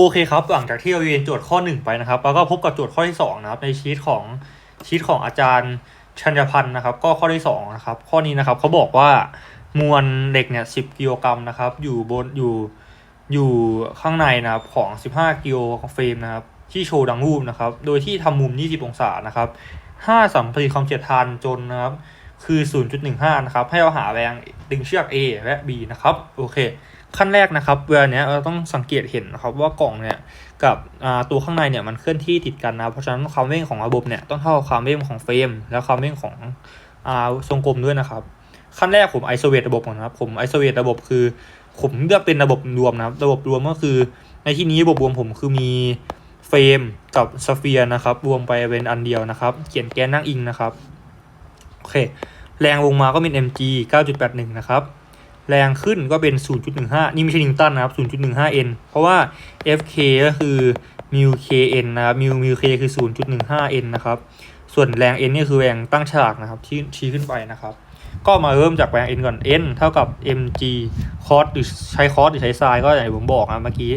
โอเคครับ หลังจากที่เราเรียนโจทย์ข้อหนึ่งไปนะครับแล้วก็พบกับโจทย์ข้อที่สองนะครับในชีตของชีตของอาจารย์ชัญญพันธ์นะครับ ก็ข้อที่สองนะครับข้อนี้นะครับเขาบอกว่ามวลเหล็กเนี่ยสิบกิโลกรัมนะครับ อยู่บนอยู่อยู่ข้างในนะครับของสิบห้ากิโลเฟรมนะครับ ที่โชว์ดังรูปนะครับ โดยที่ทำมุม 20 องศานะครับถ้าสัมพันธ์ความเฉียดทานจนนะครับ คือ 0.15 นะครับ ให้เราหาแรงดึงเชือก A และ B นะครับ โอเค ขั้นแรกนะครับเวลาเนี้ยเราต้องสังเกตเห็นนะครับว่ากล่องเนี่ยกับตัวข้างในเนี่ยมันเคลื่อนที่ติดกันนะเพราะฉะนั้นความเร่งของระบบเนี่ยต้องเท่าความเร่งของเฟรม และความเร่งของอทรงกลมด้วยนะครับ ขั้นแรกผมไอโซเลตระบบก่อนนะครับผมไอโซเลตระบบคือ ผมเลือกเป็นระบบรวมนะครับระบบรวมก็คือ ในที่นี้ระบบรวมผมคือมีเฟรมกับสเฟียร์นะครับรวมไปเป็นอันเดียวนะครับ เขียนแกนนั่งอิงนะครับโอเคแรงลงมาก็เป็น mg 9.81 นะครับ แรงขึ้นก็เป็น 0.15 นี่ไม่ใช่นิวตันนะครับ 0.15 n เพราะว่า fk ก็คือ mu kn นะครับ mu mu k คือ 0.15 n นะครับ ส่วนแรง n นี่คือแรงตั้งฉากนะครับที่ชี้ขึ้นไปนะครับ ก็มาเริ่มจากแรง n ก่อน n เท่ากับ mg cos หรือใช้ cos หรือใช้ sin ก็อย่างที่ผมบอกนะเมื่อกี้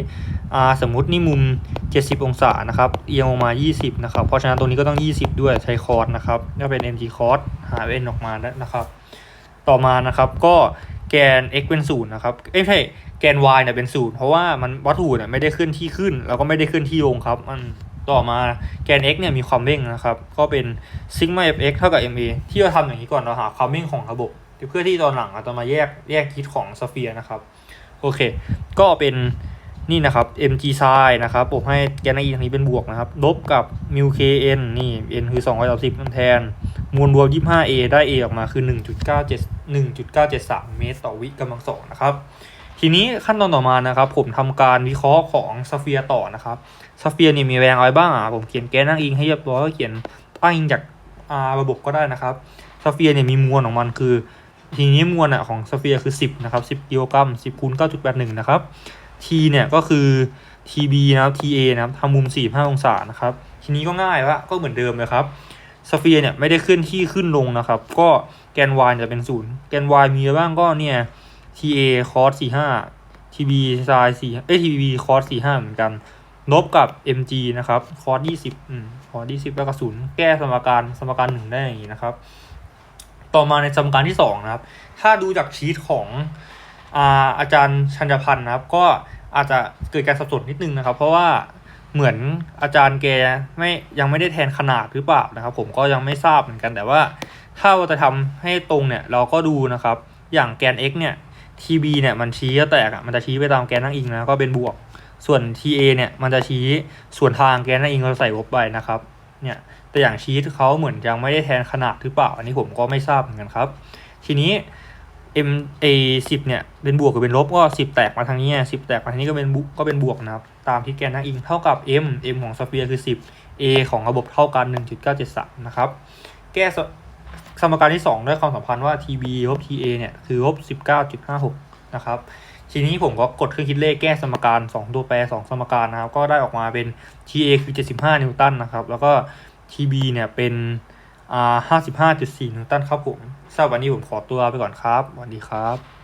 สมมุตินี่มุม 70 องศานะครับ เอียงลงมา 20 นะครับ เพราะฉะนั้นตรงนี้ก็ต้อง 20 ด้วยใช้คอร์สนะครับก็เป็น mg cos หา n ออกมาได้นะครับ ต่อมานะครับก็ แกน x เป็นศูนย์นะครับเอ้ยใช่แกน y เนี่ยเป็นศูนย์เพราะว่ามันวัตถุเนี่ยไม่ได้เคลื่อนที่ขึ้น แล้วก็ไม่ได้เคลื่อนที่ลงครับ มันต่อมาแกน x เนี่ยมีความเร่งนะครับ ก็เป็นซิกมา fx เท่ากับ ma ที่เราทำอย่างนี้ก่อนเราหาความเร่งของระบบ เพื่อที่ตอนหลังเราจะมาแยกแยกคิดของสเฟียร์นะครับ โอเค ก็เป็นนี่นะครับ mg sin นะครับผมให้แกน e ทางนี้เป็นบวกนะครับ ลบกับ mu kn นี่ n คือ210นั่นแทน มวลรวม 25a ได้ a ออกมาคือ 1.97 1.973 เมตรต่อวิกำลังสองนะครับ ทีนี้ขั้นตอนต่อมานะครับ ผมทำการวิเคราะห์ของสเฟียร์ต่อนะครับสเฟียร์นี่มีแรงอะไรบ้างอะผมเขียนแกนั่งอิงให้เรียบร้อยก็เขียนอ้างอิงจากอาระบบก็ได้นะครับสเฟียร์เนี่ยมีมวลของมันคือ ทีนี้มวลอะของสเฟียร์คือ 10นะครับ10กิโลกรัม10คูณ9.81นะครับ t เนี่ยก็คือ tb นะครับ ta นะครับทำมุม45องศานะครับ ทีนี้ก็ง่ายละก็เหมือนเดิมเลยครับ สเฟียร์เนี่ยไม่ได้ขึ้นที่ขึ้นลงนะครับ ก็แกน y จะเป็นศูนย์แกน y มีอะไรบ้างก็เนี่ย ta cos 45 tb sin 4เอ้ย tb cos 45เหมือนกันลบกับ mg นะครับ cos 20อืม cos 20แล้วก็ศูนย์แก้สมการสมการหนึ่งได้อย่างนี้นะครับ ต่อมาในสมการที่สองนะครับ ถ้าดูจากชีตของอาอาจารย์ชัญญพันธ์นะครับ ก็อาจจะเกิดการสับสนนิดนึงนะครับ เพราะว่า เหมือนอาจารย์แกไม่ยังไม่ได้แทนขนาดหรือเปล่านะครับผมก็ยังไม่ทราบเหมือนกันแต่ว่า ถ้าเราจะทำให้ตรงเนี่ยเราก็ดูนะครับ อย่างแกน x เนี่ย tb เนี่ยมันชี้แตกอะมันจะชี้ไปตามแกนนั่งอิงนะก็เป็นบวก ส่วน ta เนี่ยมันจะชี้ส่วนทางแกนนั่งอิงเราใส่ลบไปนะครับเนี่ยแต่อย่างชีตเขาเหมือนยังไม่ได้แทนขนาดหรือเปล่า อันนี้ผมก็ไม่ทราบเหมือนกันครับ ทีนี้ m a สิบเนี่ยเป็นบวกกับเป็นลบก็สิบแตกมาทางนี้สิบแตกมาทางนี้ก็เป็นบุก็เป็นบวกนะครับ ตามที่แกนนั่งอิงเท่ากับ m m ของสเฟียร์คือสิบ a ของระบบเท่ากันหนึ่งจุดเก้าเจ็ดสามนะครับ แก้สมการที่สองด้วยความสัมพันธ์ว่า tb ลบ ta เนี่ยคือลบสิบเก้าจุดห้าหกนะครับทีนี้ผมก็กดเครื่องคิดเลขแก้สมการ 2 ตัวแปร 2 สมการนะครับ ก็ได้ออกมาเป็น TA คือ 75 นิวตันนะครับ แล้วก็ TB เนี่ยเป็นอ่า55.4 นิวตันครับผม สำหรับวันนี้ผมขอตัวไปก่อนครับสวัสดีครับ